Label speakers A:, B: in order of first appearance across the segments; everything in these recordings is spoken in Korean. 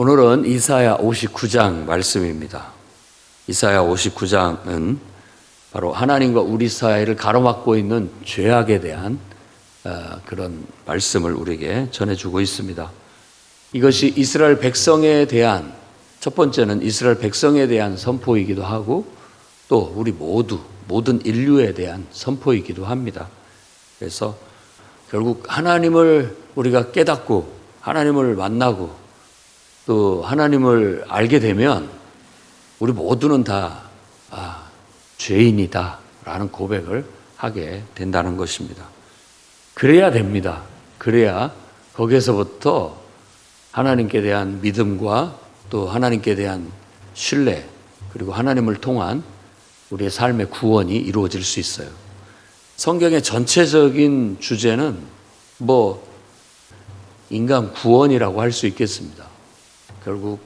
A: 오늘은 이사야 59장 말씀입니다. 이사야 59장은 바로 하나님과 우리 사이를 가로막고 있는 죄악에 대한 어, 그런 말씀을 우리에게 전해주고 있습니다. 이것이 이스라엘 백성에 대한 첫 번째는 이스라엘 백성에 대한 선포이기도 하고 또 우리 모두 모든 인류에 대한 선포이기도 합니다. 그래서 결국 하나님을 우리가 깨닫고 하나님을 만나고 또 하나님을 알게 되면 우리 모두는 다 아, 죄인이다라는 고백을 하게 된다는 것입니다. 그래야 됩니다. 그래야 거기에서부터 하나님께 대한 믿음과 또 하나님께 대한 신뢰 그리고 하나님을 통한 우리의 삶의 구원이 이루어질 수 있어요. 성경의 전체적인 주제는 뭐 인간 구원이라고 할 수 있겠습니다. 결국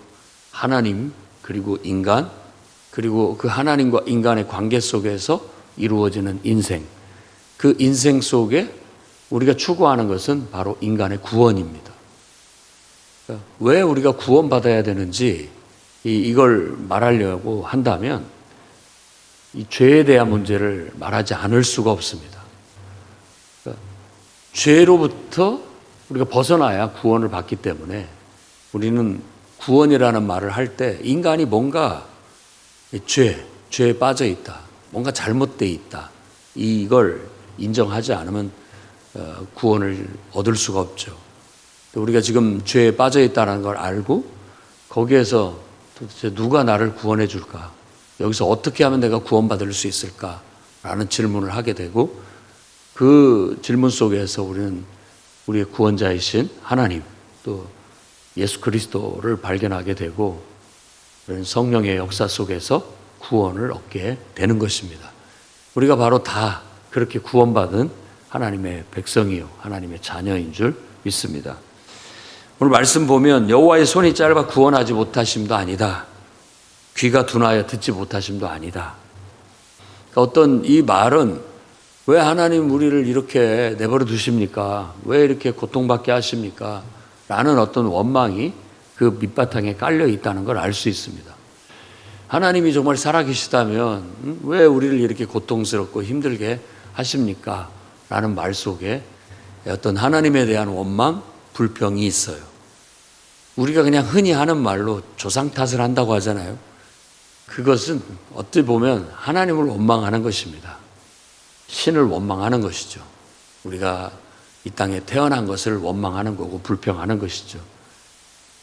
A: 하나님 그리고 인간 그리고 그 하나님과 인간의 관계 속에서 이루어지는 인생 그 인생 속에 우리가 추구하는 것은 바로 인간의 구원입니다. 그러니까 왜 우리가 구원받아야 되는지 이걸 말하려고 한다면 이 죄에 대한 문제를 말하지 않을 수가 없습니다. 그러니까 죄로부터 우리가 벗어나야 구원을 받기 때문에 우리는 구원이라는 말을 할 때 인간이 뭔가 죄, 죄에 빠져 있다. 뭔가 잘못돼 있다. 이걸 인정하지 않으면 어, 구원을 얻을 수가 없죠. 우리가 지금 죄에 빠져 있다는 걸 알고 거기에서 도대체 누가 나를 구원해 줄까? 여기서 어떻게 하면 내가 구원받을 수 있을까? 라는 질문을 하게 되고 그 질문 속에서 우리는 우리의 구원자이신 하나님 또 예수 그리스도를 발견하게 되고 성령의 역사 속에서 구원을 얻게 되는 것입니다. 우리가 바로 다 그렇게 구원받은 하나님의 백성이요 하나님의 자녀인 줄 믿습니다. 오늘 말씀 보면 여호와의 손이 짧아 구원하지 못하심도 아니다. 귀가 둔하여 듣지 못하심도 아니다. 그러니까 어떤 이 말은 왜 하나님 우리를 이렇게 내버려 두십니까? 왜 이렇게 고통받게 하십니까? 라는 어떤 원망이 그 밑바탕에 깔려 있다는 걸 알 수 있습니다. 하나님이 정말 살아계시다면 왜 우리를 이렇게 고통스럽고 힘들게 하십니까? 라는 말 속에 어떤 하나님에 대한 원망, 불평이 있어요. 우리가 그냥 흔히 하는 말로 조상 탓을 한다고 하잖아요. 그것은 어찌 보면 하나님을 원망하는 것입니다. 신을 원망하는 것이죠. 우리가 이 땅에 태어난 것을 원망하는 거고 불평하는 것이죠.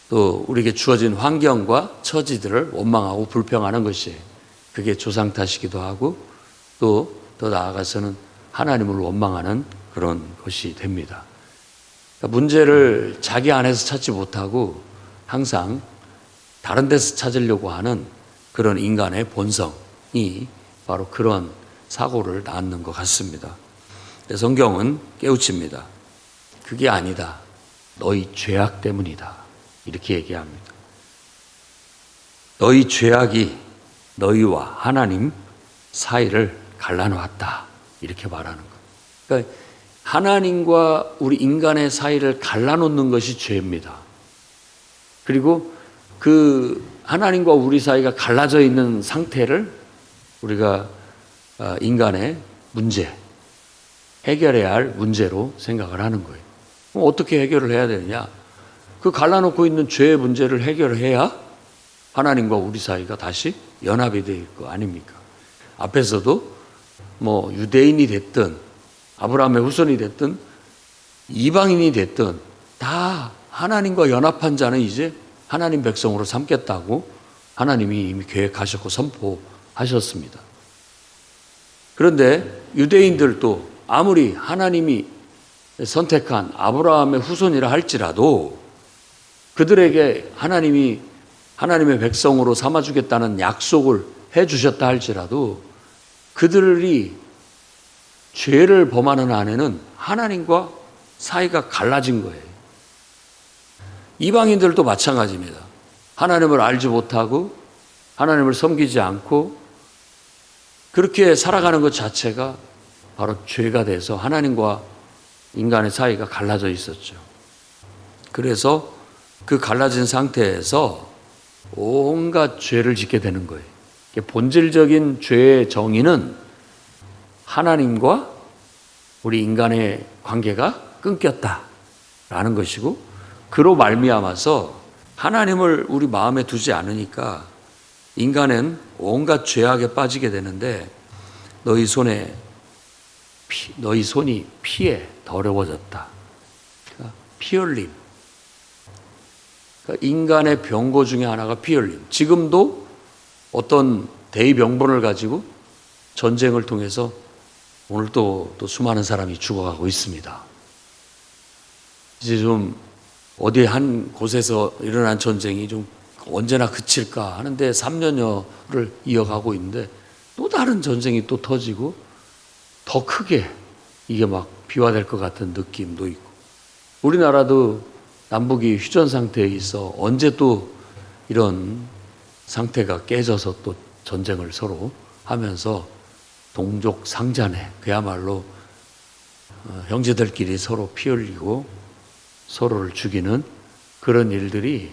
A: 또 우리에게 주어진 환경과 처지들을 원망하고 불평하는 것이 그게 조상 탓이기도 하고 또 더 나아가서는 하나님을 원망하는 그런 것이 됩니다. 그러니까 문제를 자기 안에서 찾지 못하고 항상 다른 데서 찾으려고 하는 그런 인간의 본성이 바로 그런 사고를 낳는 것 같습니다. 성경은 깨우칩니다. 그게 아니다. 너희 죄악 때문이다. 이렇게 얘기합니다. 너희 죄악이 너희와 하나님 사이를 갈라놓았다. 이렇게 말하는 것. 그러니까 하나님과 우리 인간의 사이를 갈라놓는 것이 죄입니다. 그리고 그 하나님과 우리 사이가 갈라져 있는 상태를 우리가 어, 인간의 문제, 해결해야 할 문제로 생각을 하는 거예요. 어떻게 해결을 해야 되느냐? 그 갈라놓고 있는 죄의 문제를 해결해야 하나님과 우리 사이가 다시 연합이 될 거 아닙니까? 앞에서도 뭐 유대인이 됐든 아브라함의 후손이 됐든 이방인이 됐든 다 하나님과 연합한 자는 이제 하나님 백성으로 삼겠다고 하나님이 이미 계획하셨고 선포하셨습니다. 그런데 유대인들도 아무리 하나님이 선택한 아브라함의 후손이라 할지라도 그들에게 하나님이 하나님의 백성으로 삼아주겠다는 약속을 해 주셨다 할지라도 그들이 죄를 범하는 안에는 하나님과 사이가 갈라진 거예요. 이방인들도 마찬가지입니다. 하나님을 알지 못하고 하나님을 섬기지 않고 그렇게 살아가는 것 자체가 바로 죄가 돼서 하나님과 인간의 사이가 갈라져 있었죠. 그래서 그 갈라진 상태에서 온갖 죄를 짓게 되는 거예요. 본질적인 죄의 정의는 하나님과 우리 인간의 관계가 끊겼다라는 것이고 그로 말미암아서 하나님을 우리 마음에 두지 않으니까 인간은 온갖 죄악에 빠지게 되는데 너희 손에 피, 너희 손이 피에 더러워졌다. 그러니까 피 흘림. 그러니까 인간의 병고 중에 하나가 피 흘림. 지금도 어떤 대의병본을 가지고 전쟁을 통해서 오늘 또, 또 수많은 사람이 죽어가고 있습니다. 이제 좀 어디 한 곳에서 일어난 전쟁이 좀 언제나 그칠까 하는데 3년여를 이어가고 있는데 또 다른 전쟁이 또 터지고 더 크게 이게 막 비화될 것 같은 느낌도 있고 우리나라도 남북이 휴전 상태에 있어 언제 또 이런 상태가 깨져서 또 전쟁을 서로 하면서 동족 상잔에 그야말로 어, 형제들끼리 서로 피 흘리고 서로를 죽이는 그런 일들이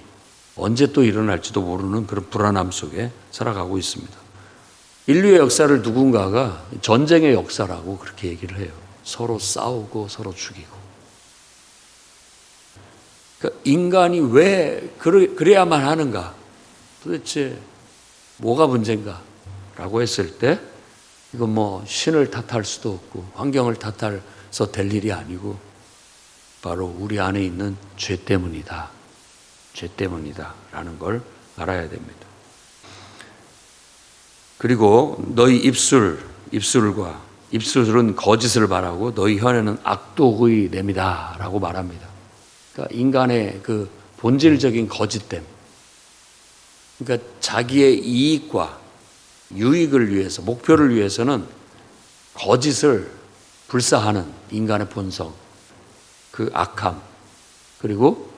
A: 언제 또 일어날지도 모르는 그런 불안함 속에 살아가고 있습니다. 인류의 역사를 누군가가 전쟁의 역사라고 그렇게 얘기를 해요. 서로 싸우고 서로 죽이고. 그러니까 인간이 왜 그래, 그래야만 하는가? 도대체 뭐가 문제인가? 라고 했을 때 이건 뭐 신을 탓할 수도 없고 환경을 탓해서 될 일이 아니고 바로 우리 안에 있는 죄 때문이다. 죄 때문이다. 라는 걸 알아야 됩니다. 그리고 너희 입술, 입술과 입술은 거짓을 말하고 너희 혀에는 악독의 냄이다. 라고 말합니다. 그러니까 인간의 그 본질적인 거짓됨. 그러니까 자기의 이익과 유익을 위해서, 목표를 위해서는 거짓을 불사하는 인간의 본성, 그 악함, 그리고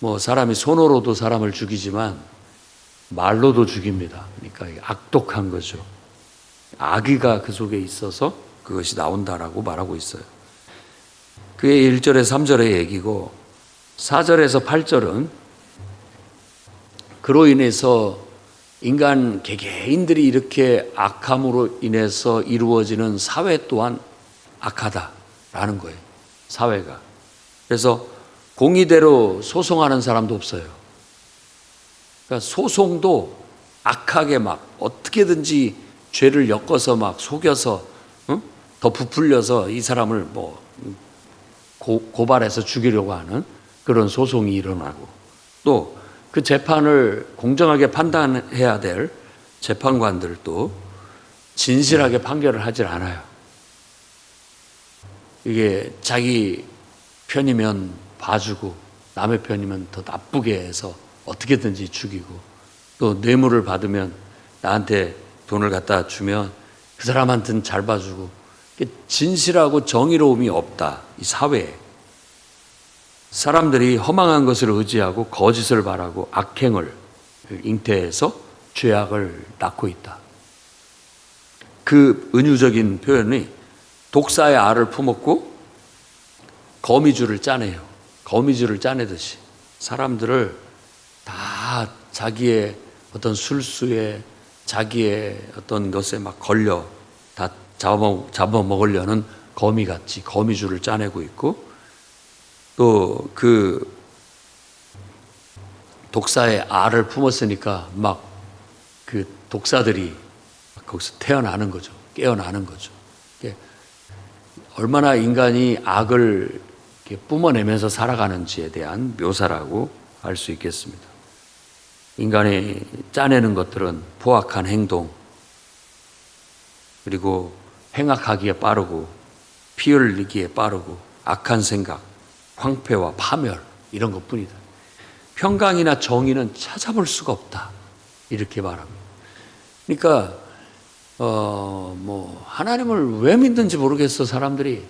A: 뭐 사람이 손으로도 사람을 죽이지만 말로도 죽입니다. 그러니까 악독한 거죠. 악의가 그 속에 있어서 그것이 나온다라고 말하고 있어요. 그의 1절에 3절의 얘기고 4절에서 8절은 그로 인해서 인간 개개인들이 이렇게 악함으로 인해서 이루어지는 사회 또한 악하다라는 거예요. 사회가. 그래서 공의대로 소송하는 사람도 없어요. 그러니까 소송도 악하게 막 어떻게든지 죄를 엮어서 막 속여서 응? 더 부풀려서 이 사람을 뭐 고, 고발해서 죽이려고 하는 그런 소송이 일어나고 또 그 재판을 공정하게 판단해야 될 재판관들도 진실하게 판결을 하질 않아요. 이게 자기 편이면 봐주고 남의 편이면 더 나쁘게 해서 어떻게든지 죽이고 또 뇌물을 받으면 나한테 돈을 갖다 주면 그 사람한테는 잘 봐주고 진실하고 정의로움이 없다 이 사회에 사람들이 허망한 것을 의지하고 거짓을 바라고 악행을 잉태해서 죄악을 낳고 있다. 그 은유적인 표현이 독사의 알을 품었고 거미줄을 짜내요. 거미줄을 짜내듯이 사람들을 다 자기의 어떤 술수에 자기의 어떤 것에 막 걸려 다 잡아, 잡아먹으려는 거미같이 거미줄을 짜내고 있고 또 그 독사의 알을 품었으니까 막 그 독사들이 거기서 태어나는 거죠. 깨어나는 거죠. 얼마나 인간이 악을 뿜어내면서 살아가는지에 대한 묘사라고 할수 있겠습니다. 인간이 짜내는 것들은 포악한 행동, 그리고 행악하기에 빠르고, 피 흘리기에 빠르고, 악한 생각, 황폐와 파멸, 이런 것 뿐이다. 평강이나 정의는 찾아볼 수가 없다. 이렇게 말합니다. 그러니까, 어, 뭐, 하나님을 왜 믿는지 모르겠어, 사람들이.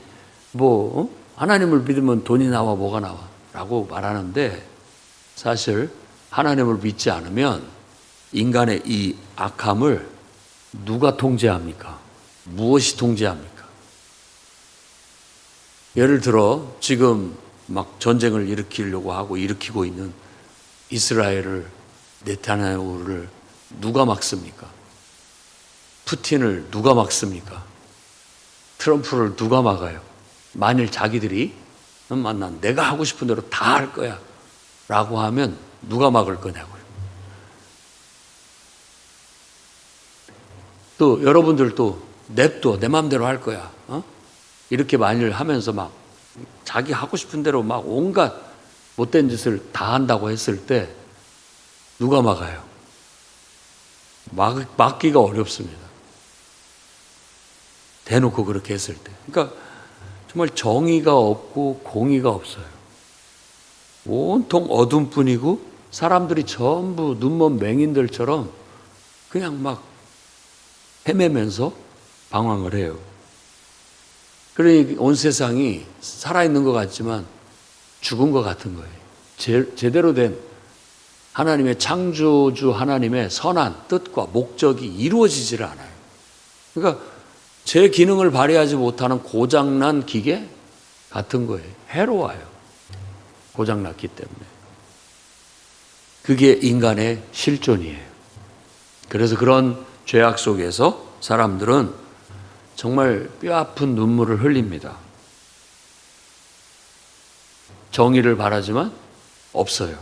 A: 뭐, 어? 하나님을 믿으면 돈이 나와, 뭐가 나와. 라고 말하는데, 사실, 하나님을 믿지 않으면 인간의 이 악함을 누가 통제합니까? 무엇이 통제합니까? 예를 들어 지금 막 전쟁을 일으키려고 하고 일으키고 있는 이스라엘을 네타냐후를 누가 막습니까? 푸틴을 누가 막습니까? 트럼프를 누가 막아요? 만일 자기들이 만난 내가 하고 싶은 대로 다 할 거야 라고 하면 누가 막을 거냐고요. 또 여러분들도 냅둬 내 마음대로 할 거야. 어? 이렇게 만일 하면서 막 자기 하고 싶은 대로 막 온갖 못된 짓을 다 한다고 했을 때 누가 막아요? 막, 막기가 어렵습니다. 대놓고 그렇게 했을 때. 그러니까 정말 정의가 없고 공의가 없어요. 온통 어둠뿐이고 사람들이 전부 눈먼 맹인들처럼 그냥 막 헤매면서 방황을 해요. 그러니 온 세상이 살아있는 것 같지만 죽은 것 같은 거예요. 제, 제대로 된 하나님의 창조주 하나님의 선한 뜻과 목적이 이루어지질 않아요. 그러니까 제 기능을 발휘하지 못하는 고장난 기계 같은 거예요. 해로워요. 고장났기 때문에. 그게 인간의 실존이에요. 그래서 그런 죄악 속에서 사람들은 정말 뼈 아픈 눈물을 흘립니다. 정의를 바라지만 없어요.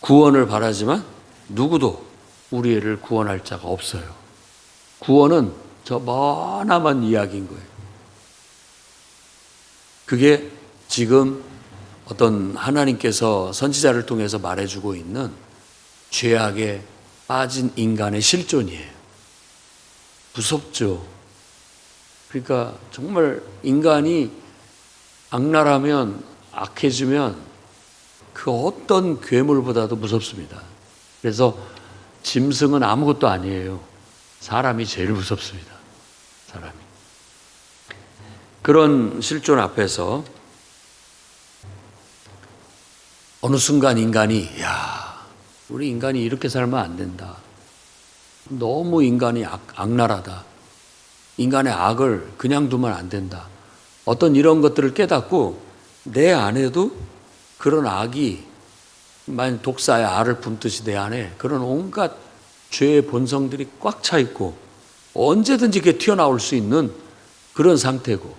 A: 구원을 바라지만 누구도 우리를 구원할 자가 없어요. 구원은 저 머나먼 이야기인 거예요. 그게 지금 어떤 하나님께서 선지자를 통해서 말해주고 있는 죄악에 빠진 인간의 실존이에요. 무섭죠. 그러니까 정말 인간이 악랄하면 악해지면 그 어떤 괴물보다도 무섭습니다. 그래서 짐승은 아무것도 아니에요. 사람이 제일 무섭습니다. 사람이. 그런 실존 앞에서 어느 순간 인간이 야, 우리 인간이 이렇게 살면 안 된다. 너무 인간이 악, 악랄하다. 인간의 악을 그냥 두면 안 된다. 어떤 이런 것들을 깨닫고 내 안에도 그런 악이 만 독사의 알을 품듯이 내 안에 그런 온갖 죄의 본성들이 꽉 차 있고 언제든지 이게 튀어나올 수 있는 그런 상태고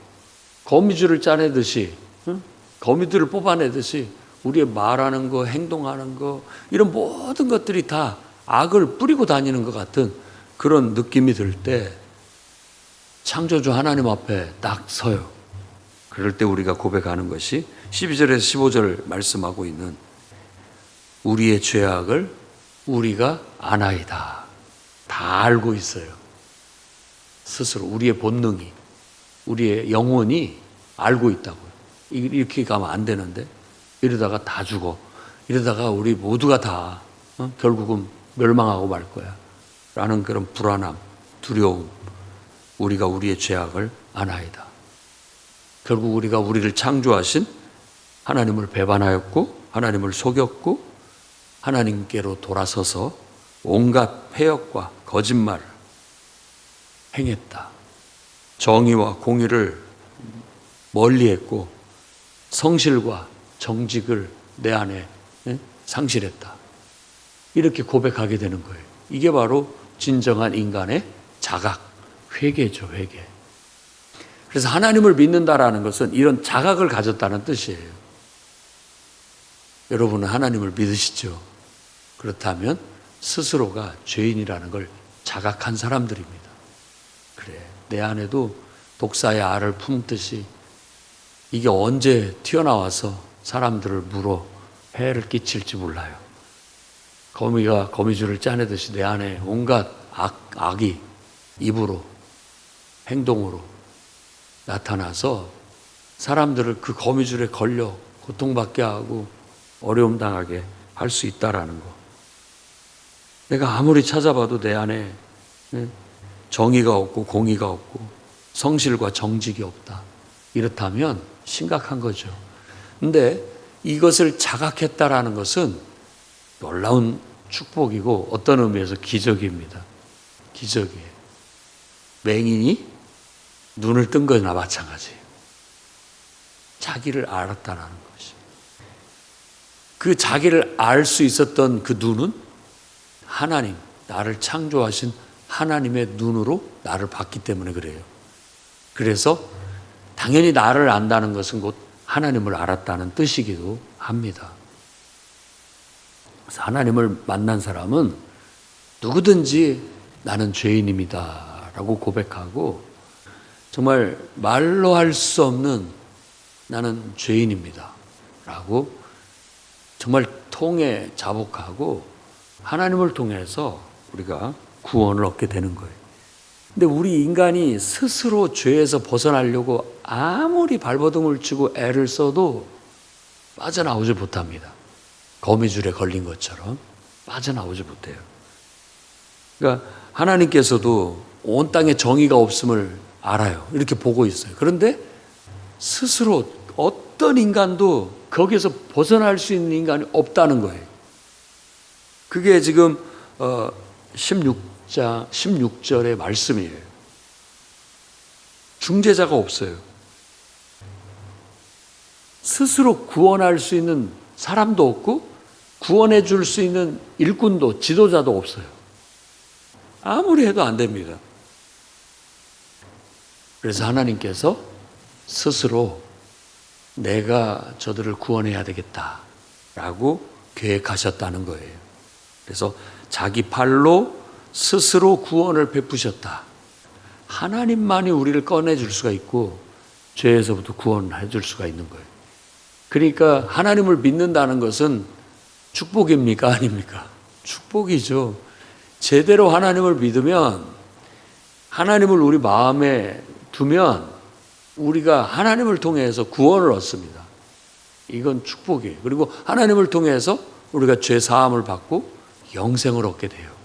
A: 거미줄을 짜내듯이 응? 거미들을 뽑아내듯이 우리의 말하는 거, 행동하는 거 이런 모든 것들이 다 악을 뿌리고 다니는 것 같은 그런 느낌이 들 때 창조주 하나님 앞에 딱 서요. 그럴 때 우리가 고백하는 것이 12절에서 15절 말씀하고 있는 우리의 죄악을 우리가 아나이다. 다 알고 있어요. 스스로 우리의 본능이 우리의 영혼이 알고 있다고요. 이렇게 가면 안 되는데 이러다가 다 죽어. 이러다가 우리 모두가 다 어? 결국은 멸망하고 말 거야. 라는 그런 불안함, 두려움. 우리가 우리의 죄악을 아나이다. 결국 우리가 우리를 창조하신 하나님을 배반하였고 하나님을 속였고 하나님께로 돌아서서 온갖 폐역과 거짓말을 행했다. 정의와 공의를 멀리했고 성실과 정직을 내 안에 상실했다. 이렇게 고백하게 되는 거예요. 이게 바로 진정한 인간의 자각, 회개죠, 회개. 그래서 하나님을 믿는다라는 것은 이런 자각을 가졌다는 뜻이에요. 여러분은 하나님을 믿으시죠? 그렇다면 스스로가 죄인이라는 걸 자각한 사람들입니다. 그래, 내 안에도 독사의 알을 품듯이 이게 언제 튀어나와서 사람들을 물어 해를 끼칠지 몰라요. 거미가 거미줄을 짜내듯이 내 안에 온갖 악, 악이 입으로, 행동으로 나타나서 사람들을 그 거미줄에 걸려 고통받게 하고 어려움 당하게 할 수 있다라는 거. 내가 아무리 찾아봐도 내 안에 정의가 없고 공의가 없고 성실과 정직이 없다. 이렇다면 심각한 거죠. 근데 이것을 자각했다라는 것은 놀라운 축복이고 어떤 의미에서 기적입니다. 기적이에요. 맹인이 눈을 뜬 거나 마찬가지예요. 자기를 알았다라는 것이. 그 자기를 알 수 있었던 그 눈은 하나님, 나를 창조하신 하나님의 눈으로 나를 봤기 때문에 그래요. 그래서 당연히 나를 안다는 것은 곧 하나님을 알았다는 뜻이기도 합니다. 그래서 하나님을 만난 사람은 누구든지 나는 죄인입니다. 라고 고백하고 정말 말로 할 수 없는 나는 죄인입니다. 라고 정말 통해 자복하고 하나님을 통해서 우리가 구원을 얻게 되는 거예요. 근데 우리 인간이 스스로 죄에서 벗어나려고 아무리 발버둥을 치고 애를 써도 빠져나오지 못합니다. 거미줄에 걸린 것처럼 빠져나오지 못해요. 그러니까 하나님께서도 온 땅에 정의가 없음을 알아요. 이렇게 보고 있어요. 그런데 스스로 어떤 인간도 거기에서 벗어날 수 있는 인간이 없다는 거예요. 그게 지금 어16 장 16절의 말씀이에요. 중재자가 없어요. 스스로 구원할 수 있는 사람도 없고 구원해 줄 수 있는 일꾼도 지도자도 없어요. 아무리 해도 안 됩니다. 그래서 하나님께서 스스로 내가 저들을 구원해야 되겠다라고 계획하셨다는 거예요. 그래서 자기 팔로 스스로 구원을 베푸셨다. 하나님만이 우리를 꺼내줄 수가 있고 죄에서부터 구원해 줄 수가 있는 거예요. 그러니까 하나님을 믿는다는 것은 축복입니까? 아닙니까? 축복이죠. 제대로 하나님을 믿으면 하나님을 우리 마음에 두면 우리가 하나님을 통해서 구원을 얻습니다. 이건 축복이에요. 그리고 하나님을 통해서 우리가 죄 사함을 받고 영생을 얻게 돼요.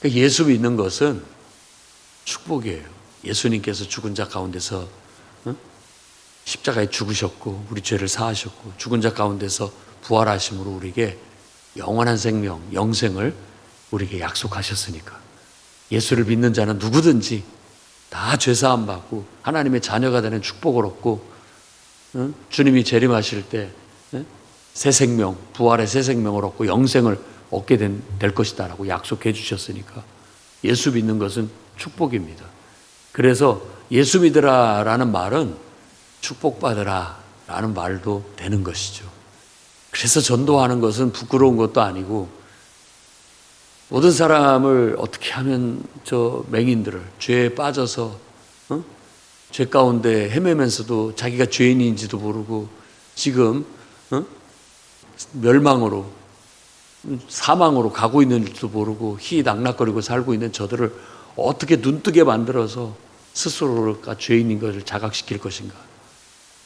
A: 그러니까 예수 믿는 것은 축복이에요. 예수님께서 죽은 자 가운데서 응? 십자가에 죽으셨고 우리 죄를 사하셨고 죽은 자 가운데서 부활하심으로 우리에게 영원한 생명, 영생을 우리에게 약속하셨으니까 예수를 믿는 자는 누구든지 다 죄사함 받고 하나님의 자녀가 되는 축복을 얻고 응? 주님이 재림하실 때새 생명, 부활의 새 생명을 얻고 영생을 얻게 된, 될 것이다 라고 약속해 주셨으니까 예수 믿는 것은 축복입니다. 그래서 예수 믿으라 라는 말은 축복받으라 라는 말도 되는 것이죠. 그래서 전도하는 것은 부끄러운 것도 아니고 모든 사람을 어떻게 하면 저 맹인들을 죄에 빠져서 어? 죄 가운데 헤매면서도 자기가 죄인인지도 모르고 지금 어? 멸망으로 사망으로 가고 있는지도 모르고 희낙낙거리고 살고 있는 저들을 어떻게 눈뜨게 만들어서 스스로가 죄인인 것을 자각시킬 것인가?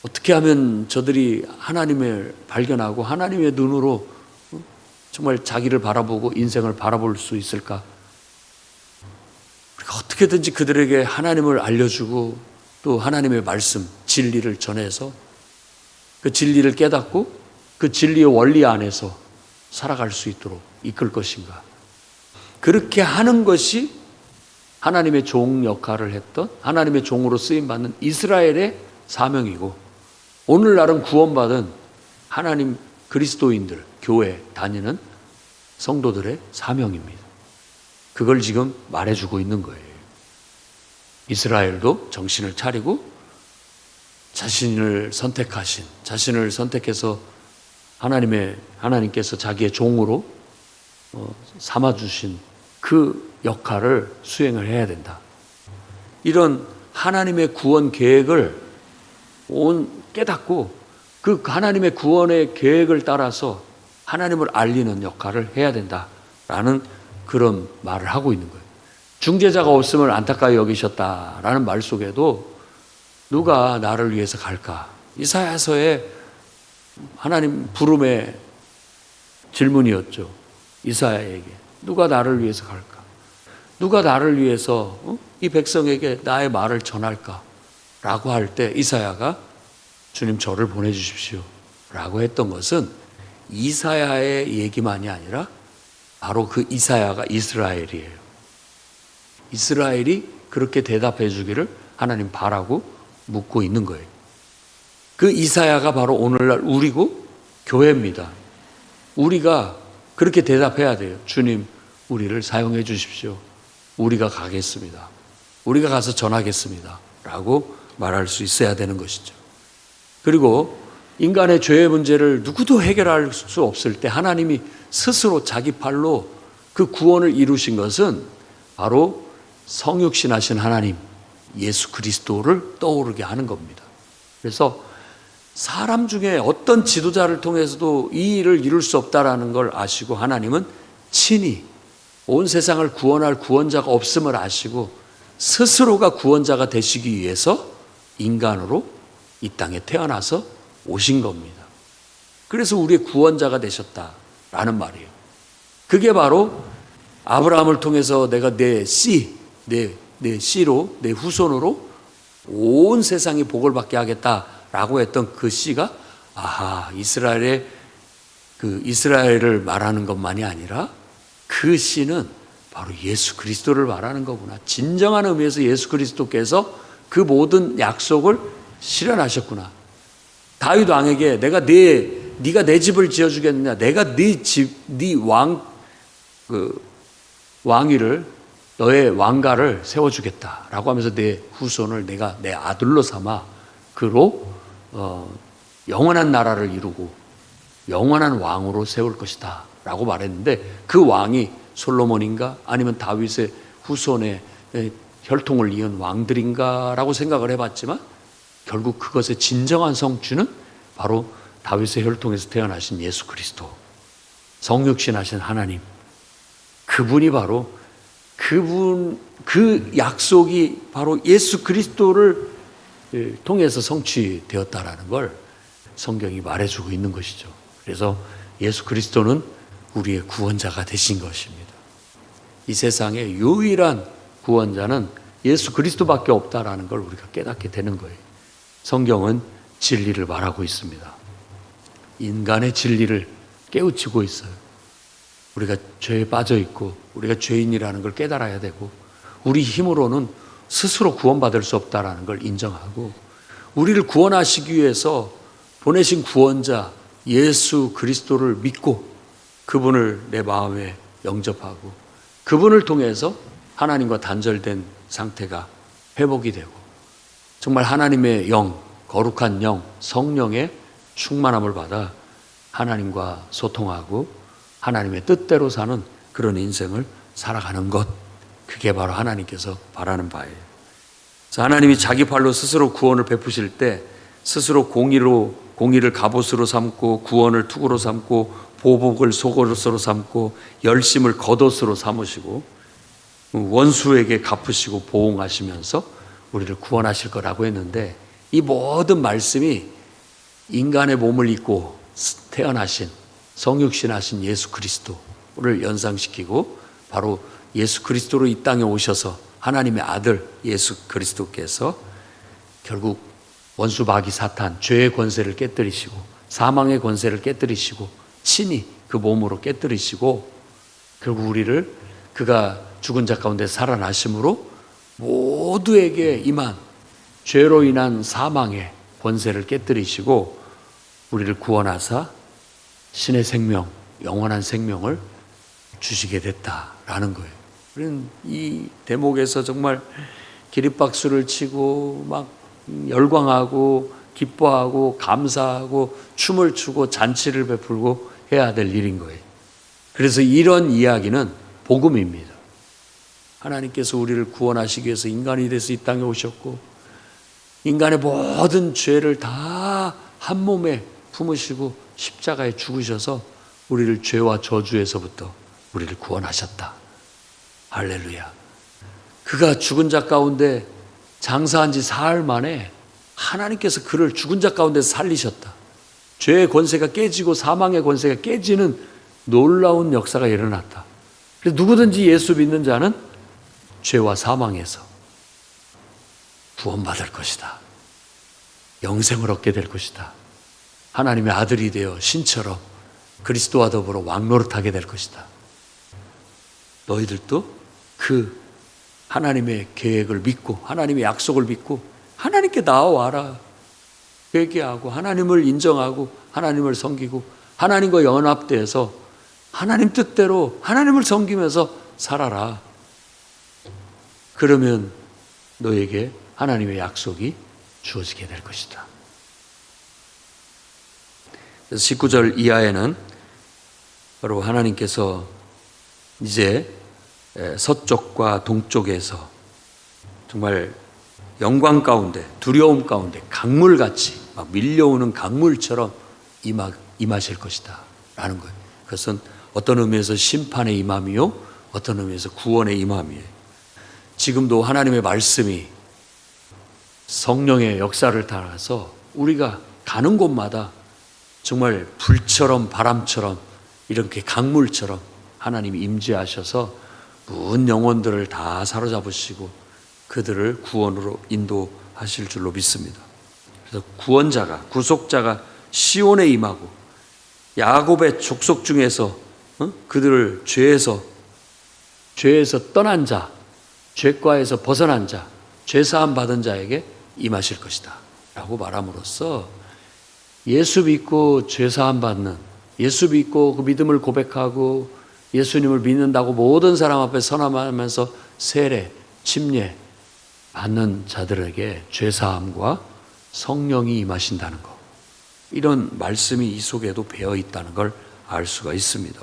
A: 어떻게 하면 저들이 하나님을 발견하고 하나님의 눈으로 정말 자기를 바라보고 인생을 바라볼 수 있을까? 어떻게든지 그들에게 하나님을 알려주고 또 하나님의 말씀, 진리를 전해서 그 진리를 깨닫고 그 진리의 원리 안에서 살아갈 수 있도록 이끌 것인가? 그렇게 하는 것이 하나님의 종 역할을 했던 하나님의 종으로 쓰임 받는 이스라엘의 사명이고 오늘날은 구원받은 하나님 그리스도인들 교회 다니는 성도들의 사명입니다. 그걸 지금 말해주고 있는 거예요. 이스라엘도 정신을 차리고 자신을 선택하신 자신을 선택해서 하나님의 하나님께서 자기의 종으로 어, 삼아 주신 그 역할을 수행을 해야 된다. 이런 하나님의 구원 계획을 온 깨닫고 그 하나님의 구원의 계획을 따라서 하나님을 알리는 역할을 해야 된다라는 그런 말을 하고 있는 거예요. 중재자가 없음을 안타까이 여기셨다라는 말 속에도 누가 나를 위해서 갈까? 이사야서에 하나님 부름의 질문이었죠. 이사야에게 누가 나를 위해서 갈까? 누가 나를 위해서 어? 이 백성에게 나의 말을 전할까? 라고 할 때 이사야가 주님 저를 보내주십시오. 라고 했던 것은 이사야의 얘기만이 아니라 바로 그 이사야가 이스라엘이에요. 이스라엘이 그렇게 대답해 주기를 하나님 바라고 묻고 있는 거예요. 그 이사야가 바로 오늘날 우리고 교회입니다. 우리가 그렇게 대답해야 돼요. 주님, 우리를 사용해 주십시오. 우리가 가겠습니다. 우리가 가서 전하겠습니다. 라고 말할 수 있어야 되는 것이죠. 그리고 인간의 죄의 문제를 누구도 해결할 수 없을 때 하나님이 스스로 자기 팔로 그 구원을 이루신 것은 바로 성육신하신 하나님 예수 그리스도를 떠오르게 하는 겁니다. 그래서 사람 중에 어떤 지도자를 통해서도 이 일을 이룰 수 없다라는 걸 아시고 하나님은 친히 온 세상을 구원할 구원자가 없음을 아시고 스스로가 구원자가 되시기 위해서 인간으로 이 땅에 태어나서 오신 겁니다. 그래서 우리의 구원자가 되셨다라는 말이에요. 그게 바로 아브라함을 통해서 내가 내 씨, 내, 내 씨로, 내 후손으로 온 세상이 복을 받게 하겠다 라고 했던 그 씨가 아하, 이스라엘의 그 이스라엘을 말하는 것만이 아니라 그 씨는 바로 예수 그리스도를 말하는 거구나. 진정한 의미에서 예수 그리스도께서 그 모든 약속을 실현하셨구나. 다윗 왕에게 내가 네 네가 내 집을 지어 주겠느냐? 내가 네 집, 네왕그 왕위를 너의 왕가를 세워 주겠다라고 하면서 내 후손을 내가 내 아들로 삼아 그로 어, 영원한 나라를 이루고 영원한 왕으로 세울 것이다 라고 말했는데 그 왕이 솔로몬인가 아니면 다윗의 후손의 혈통을 이은 왕들인가 라고 생각을 해봤지만 결국 그것의 진정한 성취는 바로 다윗의 혈통에서 태어나신 예수 그리스도 성육신 하신 하나님. 그분이 바로 그분 그 약속이 바로 예수 그리스도를 예, 통해서 성취되었다라는 걸 성경이 말해주고 있는 것이죠. 그래서 예수 그리스도는 우리의 구원자가 되신 것입니다. 이 세상의 유일한 구원자는 예수 그리스도밖에 없다라는 걸 우리가 깨닫게 되는 거예요. 성경은 진리를 말하고 있습니다. 인간의 진리를 깨우치고 있어요. 우리가 죄에 빠져 있고 우리가 죄인이라는 걸 깨달아야 되고 우리 힘으로는 스스로 구원받을 수 없다라는 걸 인정하고 우리를 구원하시기 위해서 보내신 구원자 예수 그리스도를 믿고 그분을 내 마음에 영접하고 그분을 통해서 하나님과 단절된 상태가 회복이 되고 정말 하나님의 영, 거룩한 영, 성령의 충만함을 받아 하나님과 소통하고 하나님의 뜻대로 사는 그런 인생을 살아가는 것. 그게 바로 하나님께서 바라는 바예요. 그래서 하나님이 자기 발로 스스로 구원을 베푸실 때 스스로 공의로 공의를 갑옷으로 삼고 구원을 투구로 삼고 보복을 속옷으로 삼고 열심을 겉옷으로 삼으시고 원수에게 갚으시고 보응하시면서 우리를 구원하실 거라고 했는데 이 모든 말씀이 인간의 몸을 입고 태어나신 성육신하신 예수 그리스도를 연상시키고 바로 예수 그리스도로 이 땅에 오셔서 하나님의 아들 예수 그리스도께서 결국 원수 마귀 사탄 죄의 권세를 깨뜨리시고 사망의 권세를 깨뜨리시고 친히 그 몸으로 깨뜨리시고 결국 우리를 그가 죽은 자 가운데 살아나심으로 모두에게 임한 죄로 인한 사망의 권세를 깨뜨리시고 우리를 구원하사 신의 생명, 영원한 생명을 주시게 됐다라는 거예요. 우리는 이 대목에서 정말 기립박수를 치고 막 열광하고 기뻐하고 감사하고 춤을 추고 잔치를 베풀고 해야 될 일인 거예요. 그래서 이런 이야기는 복음입니다. 하나님께서 우리를 구원하시기 위해서 인간이 돼서 이 땅에 오셨고 인간의 모든 죄를 다 한 몸에 품으시고 십자가에 죽으셔서 우리를 죄와 저주에서부터 우리를 구원하셨다. 할렐루야. 그가 죽은 자 가운데 장사한 지 사흘 만에 하나님께서 그를 죽은 자 가운데 살리셨다. 죄의 권세가 깨지고 사망의 권세가 깨지는 놀라운 역사가 일어났다. 그래서 누구든지 예수 믿는 자는 죄와 사망에서 구원받을 것이다. 영생을 얻게 될 것이다. 하나님의 아들이 되어 신처럼 그리스도와 더불어 왕노릇하게 될 것이다. 너희들도 그 하나님의 계획을 믿고 하나님의 약속을 믿고 하나님께 나와라. 회개하고 하나님을 인정하고 하나님을 섬기고 하나님과 연합돼서 하나님 뜻대로 하나님을 섬기면서 살아라. 그러면 너에게 하나님의 약속이 주어지게 될 것이다. 그래서 19절 이하에는 바로 하나님께서 이제 서쪽과 동쪽에서 정말 영광 가운데 두려움 가운데 강물같이 막 밀려오는 강물처럼 임하, 임하실 것이다 라는 거예요. 그것은 어떤 의미에서 심판의 임함이요 어떤 의미에서 구원의 임함이에요. 지금도 하나님의 말씀이 성령의 역사를 따라서 우리가 가는 곳마다 정말 불처럼 바람처럼 이렇게 강물처럼 하나님이 임재하셔서 문 영혼들을 다 사로잡으시고 그들을 구원으로 인도하실 줄로 믿습니다. 그래서 구원자가 구속자가 시온에 임하고 야곱의 족속 중에서 어? 그들을 죄에서 죄에서 떠난 자, 죄과에서 벗어난 자, 죄 사함 받은 자에게 임하실 것이다라고 말함으로써 예수 믿고 죄 사함 받는 예수 믿고 그 믿음을 고백하고 예수님을 믿는다고 모든 사람 앞에 선언하면서 세례, 침례 받는 자들에게 죄 사함과 성령이 임하신다는 것. 이런 말씀이 이 속에도 배어 있다는 걸 알 수가 있습니다.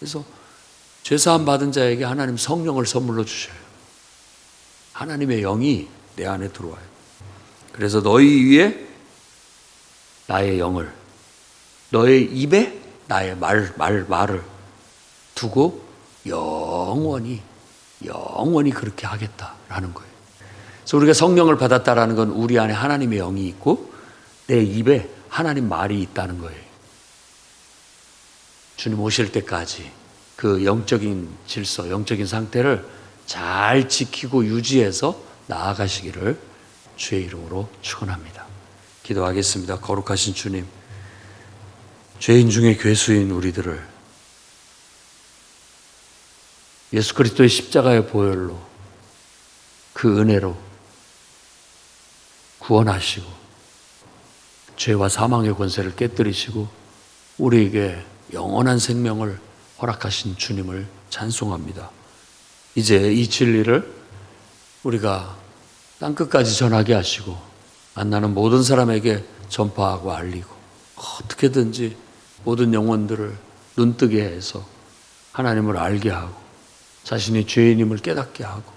A: 그래서 죄 사함 받은 자에게 하나님 성령을 선물로 주셔요. 하나님의 영이 내 안에 들어와요. 그래서 너희 위에 나의 영을 너의 입에 나의 말, 말, 말을 두고 영원히 영원히 그렇게 하겠다라는 거예요. 그래서 우리가 성령을 받았다라는 건 우리 안에 하나님의 영이 있고 내 입에 하나님 말이 있다는 거예요. 주님 오실 때까지 그 영적인 질서, 영적인 상태를 잘 지키고 유지해서 나아가시기를 주의 이름으로 축원합니다. 기도하겠습니다. 거룩하신 주님, 죄인 중에 괴수인 우리들을 예수 그리스도의 십자가의 보혈로 그 은혜로 구원하시고 죄와 사망의 권세를 깨뜨리시고 우리에게 영원한 생명을 허락하신 주님을 찬송합니다. 이제 이 진리를 우리가 땅끝까지 전하게 하시고 만나는 모든 사람에게 전파하고 알리고 어떻게든지 모든 영혼들을 눈뜨게 해서 하나님을 알게 하고 자신이 죄인임을 깨닫게 하고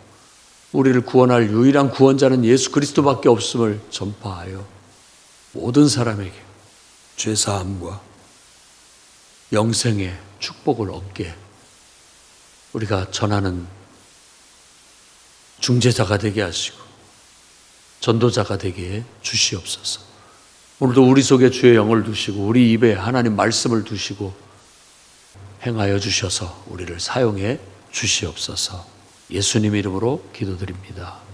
A: 우리를 구원할 유일한 구원자는 예수 그리스도밖에 없음을 전파하여 모든 사람에게 죄 사함과 영생의 축복을 얻게 우리가 전하는 중재자가 되게 하시고 전도자가 되게 해 주시옵소서. 오늘도 우리 속에 주의 영을 두시고 우리 입에 하나님 말씀을 두시고 행하여 주셔서 우리를 사용해 주시옵소서. 예수님 이름으로 기도드립니다.